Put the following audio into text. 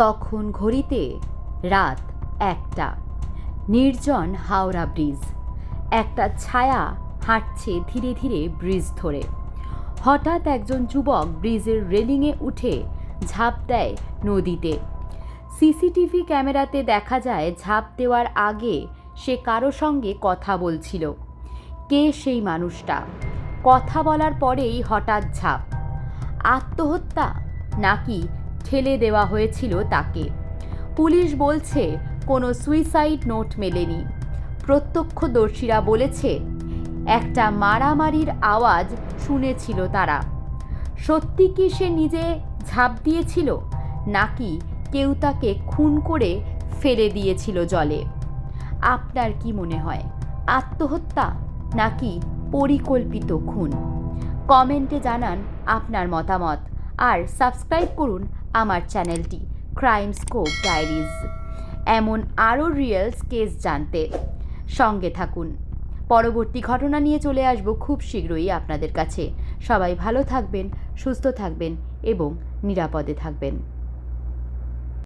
তখন ঘড়িতে রাত একটা। নির্জন হাওড়া ব্রিজ। একটা ছায়া হাঁটছে ধীরে ধীরে ব্রিজ ধরে। হঠাৎ একজন যুবক ব্রিজের রেলিংয়ে উঠে ঝাঁপ দেয় নদীতে। সিসিটিভি ক্যামেরাতে দেখা যায় ঝাঁপ দেওয়ার আগে সে কারও সঙ্গে কথা বলছিল। কে সেই মানুষটা? কথা বলার পরেই হঠাৎ ঝাঁপ। আত্মহত্যা? নাকি ঠেলে দেওয়া হয়েছিল তাকে। পুলিশ বলছে, কোনো সুইসাইড নোট মেলেনি। প্রত্যক্ষদর্শীরা বলেছে, একটা মারামারির আওয়াজ শুনেছিল তারা। সত্যি কি সে নিজে ঝাঁপ দিয়েছিল, নাকি কেউ তাকে খুন করে ফেলে দিয়েছিল জলে? আপনার কি মনে হয়, আত্মহত্যা নাকি পরিকল্পিত খুন? কমেন্টে জানান আপনার মতামত, আর সাবস্ক্রাইব করুন আমার চ্যানেলটি ক্রাইম স্কোপ ডায়েরিজ। এমন আরও রিয়েলস কেস জানতে সঙ্গে থাকুন। পরবর্তী ঘটনা নিয়ে চলে আসব খুব শীঘ্রই আপনাদের কাছে। সবাই ভালো থাকবেন, সুস্থ থাকবেন এবং নিরাপদে থাকবেন।